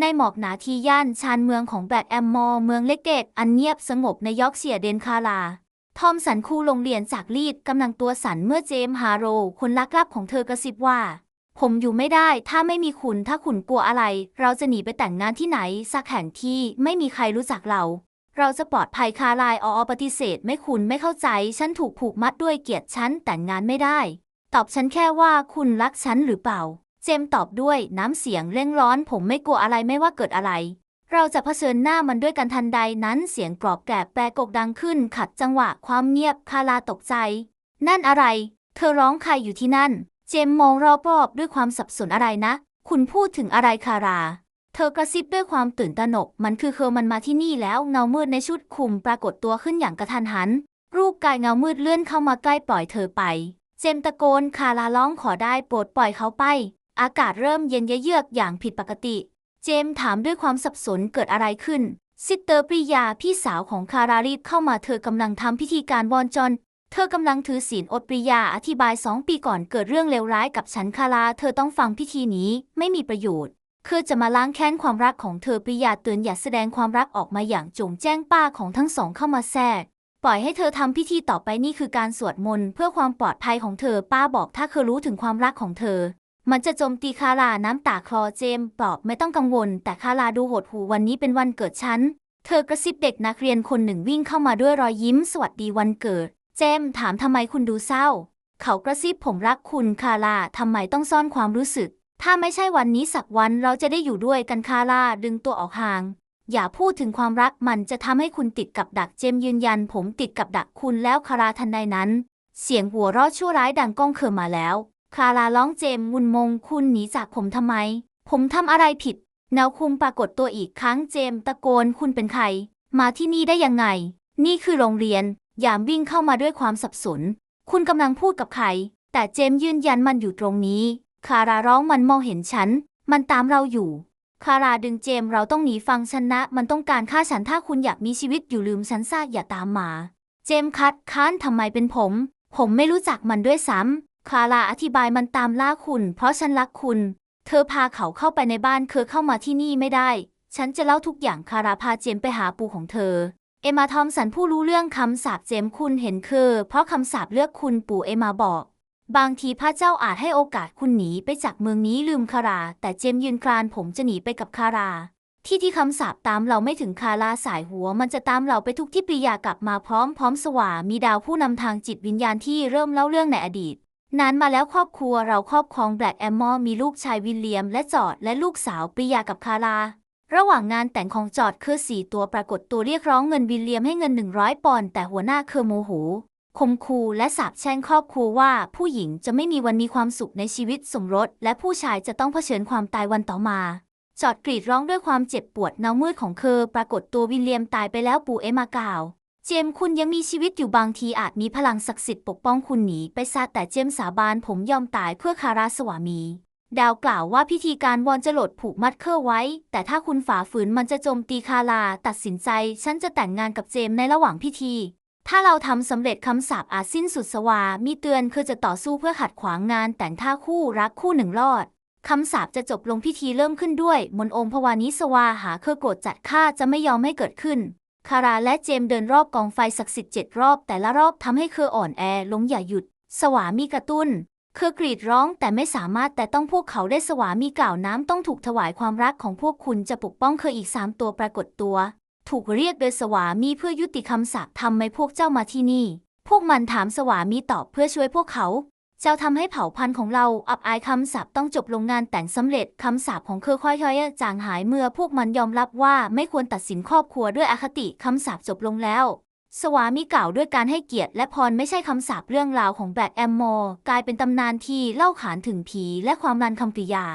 ในหมอกหนาที่ย่านชานเมืองของแบดแอมมอร์เมืองเล็กเกตอันเงียบสงบในยอร์กเชียร์เดนคาราทอมสันคูโรงเรียนจากลีดกำลังตัวสันเมื่อเจมส์ฮาโร คนลักลับของเธอกระซิบว่า ผมอยู่ไม่ได้ถ้าไม่มีคุณถ้าคุณกลัวอะไร เราจะหนีไปแต่งงานที่ไหน สักแห่งที่ไม่มีใครรู้จักเรา เราจะปลอดภัยคาลายออปฏิเสธ ไม่คุณไม่เข้าใจ ฉันถูกผูกมัดด้วยเกียรติฉันแต่งงานไม่ได้ ตอบฉันแค่ว่าคุณรักฉันหรือเปล่า เจมตอบด้วยน้ำเสียงเร่งร้อนผมไม่กลัวอะไรไม่ว่าเกิดอะไร เราจะเผชิญหน้ามันด้วยกันทันใดนั้นเสียงกรอบแกรบแปรกกดังขึ้น ขัดจังหวะความเงียบคาลาตกใจ นั่นอะไร เธอร้องใครอยู่ที่นั่น เจมมองรอบๆด้วยความสับสนอะไรนะ คุณพูดถึงอะไรคารา เธอกระซิบด้วยความตื่นตระหนก มันคือเคอมันมาที่นี่แล้วเงามืดในชุดคลุมปรากฏตัวขึ้นอย่างกระทันหัน รูปกายเงามืดเลื่อนเข้ามาใกล้ปล่อยเธอไป เจมตะโกนคาราร้องขอได้โปรดปล่อยเขาไป อากาศเริ่มเย็นเยือกอย่างผิดปกติ เจมถามด้วยความสับสนเกิดอะไรขึ้น ซิสเตอร์ปริยาพี่สาวของคารารีบเข้ามาเธอกำลังทำพิธีการวอนจอนเธอกำลังถือศีลอดปริยาอธิบายสองปีก่อนเกิดเรื่องเลวร้ายกับฉันคาราเธอต้องฟังพิธีนี้ไม่มีประโยชน์คือจะมาล้างแค้นความรักของเธอปริยาเตือนอย่าแสดงความรักออกมาอย่างจงแจ้งป้าของทั้งสองเข้ามาแทรกปล่อยให้เธอทำพิธีต่อไปนี่คือการสวดมนต์เพื่อความปลอดภัยของเธอป้าบอกถ้าเธอรู้ถึงความรักของเธอ มันจะโจมตีคาราน้ำตาคลอเจมส์บอกไม่ต้องกังวล แต่คาราดูโหดหูวันนี้เป็นวันเกิดฉัน เธอกระซิบเด็กนักเรียนคนหนึ่งวิ่งเข้ามาด้วยรอยยิ้มสวัสดีวันเกิด เจมถามทำไมคุณดูเศร้า เขากระซิบผมรักคุณคาราทำไมต้องซ่อนความรู้สึก ถ้าไม่ใช่วันนี้สักวันเราจะได้อยู่ด้วยกันคาราดึงตัวออกห่าง อย่าพูดถึงความรักมันจะทำให้คุณติดกับดักเจมยืนยัน ผมติดกับดักคุณแล้วคาราทันใดนั้น เสียงหัวเราะชั่วร้ายดังก้องเขิมมาแล้ว คาราร้องเจมมุนมงคุณหนีจากผมทำไม ผมทำอะไรผิดแนวคุมปรากฏตัวอีกครั้งเจมตะโกนคุณเป็นใคร มาที่นี่ได้ยังไง นี่คือโรงเรียน ยามวิ่งเข้ามาด้วยความสับสน คุณกำลังพูดกับใคร แต่เจมยืนยันมันอยู่ตรงนี้ คาราร้องมันมองเห็นฉัน มันตามเราอยู่ คาราดึงเจมเราต้องหนีฟังฉันนะ มันต้องการฆ่าฉันถ้าคุณอยากมีชีวิตอยู่ลืมฉันซะอย่าตามมา เจมคัดค้านทำไมเป็นผม ผมไม่รู้จักมันด้วยซ้ำ คาราอธิบายมันตามล่าคุณ เพราะฉันรักคุณ เธอพาเขาเข้าไปในบ้านเคอเข้ามาที่นี่ไม่ได้ ฉันจะเล่าทุกอย่างคาราพาเจมไปหาปู่ของเธอ เอมาทอมสันผู้รู้เรื่องคำสาปเจมคุณเห็นคือ เพราะคำสาปเลือกคุณปู่เอมาบอก บางทีพระเจ้าอาจให้โอกาสคุณหนีไปจากเมืองนี้ลืมคารา แต่เจมยืนกรานผมจะหนีไปกับคาราที่ที่คำสาปตามเราไม่ถึงคาราสายหัว มันจะตามเราไปทุกที่ปริยากลับมาพร้อมพร้อมสว่ามีดาวผู้นำทางจิตวิญญาณที่เริ่มเล่าเรื่องในอดีต นานมาแล้วครอบครัวเราครอบครองแบล็กแอมมอร์มีลูกชายวิลเลียมและจอร์ดและลูกสาวปริยากับคารา ระหว่างงานแต่งของจอร์ดคือสี่ตัวปรากฏตัวเรียกร้องเงินวิลเลียมให้เงิน 100 ปอนด์แต่หัวหน้าเคอโมโหคมคูและสาปแช่งครอบครัวว่าผู้หญิงจะไม่มีวันมีความสุขในชีวิตสมรส และผู้ชายจะต้องเผชิญความตายวันต่อมาจอร์ดกรีดร้องด้วยความเจ็บปวดเนามืดของเคอปรากฏตัววิลเลียมตายไปแล้วปู่เอมากล่าว เจมคุณยังมีชีวิตอยู่บางทีอาจมีพลังศักดิ์สิทธิ์ปกป้องคุณหนีไปซะแต่เจมสาบานผมยอมตายเพื่อคาราสวามี ดาวกล่าวว่าพิธีการวอนจะหลดผูกมัดเคอไว้ แต่ถ้าคุณฝ่าฝืนมันจะโจมตีคาราตัดสินใจ ฉันจะแต่งงานกับเจมในระหว่างพิธี ถ้าเราทำสำเร็จคำสาปอาจสิ้นสุดสวา มีเตือนคือจะต่อสู้เพื่อขัดขวางงาน แต่งท่าคู่รักคู่หนึ่งรอดคำสาปจะจบลงพิธีเริ่มขึ้นด้วย มนต์องค์พวานิสวาหาเคอโกรธจัดฆ่าจะไม่ยอมให้เกิดขึ้น คาราและเจมเดินรอบกองไฟศักดิ์สิทธิ์เจ็ดรอบ แต่ละรอบทำให้เคออ่อนแอลงอย่าหยุด สวามีกระตุ้น เคอกรีดร้องแต่ไม่สามารถแต่ต้องพวกเขาได้สวามีกล่าวน้ำต้องถูกถวายความรักของพวกคุณจะปกป้องเคออีกสามตัวปรากฏตัว ถูกเรียกโดยสวามีเพื่อยุติคำสาปทำไมพวกเจ้ามาที่นี่ พวกมันถามสวามีตอบเพื่อช่วยพวกเขา จ้าทำให้เผ่าพันธุ์ของเราอับอายคำสาปต้องจบลงงานแต่งสำเร็จคำสาปของเคอค่อยๆจางหายเมื่อพวกมันยอมรับว่าไม่ควรตัดสินครอบครัวด้วยอคติคำสาปจบลงแล้ว สวามิกล่าวด้วยการให้เกียรติและพรไม่ใช่คำสาปเรื่องราวของแบล็กแอมโม กลายเป็นตำนานที่เล่าขานถึงผีและความรันคำกริยา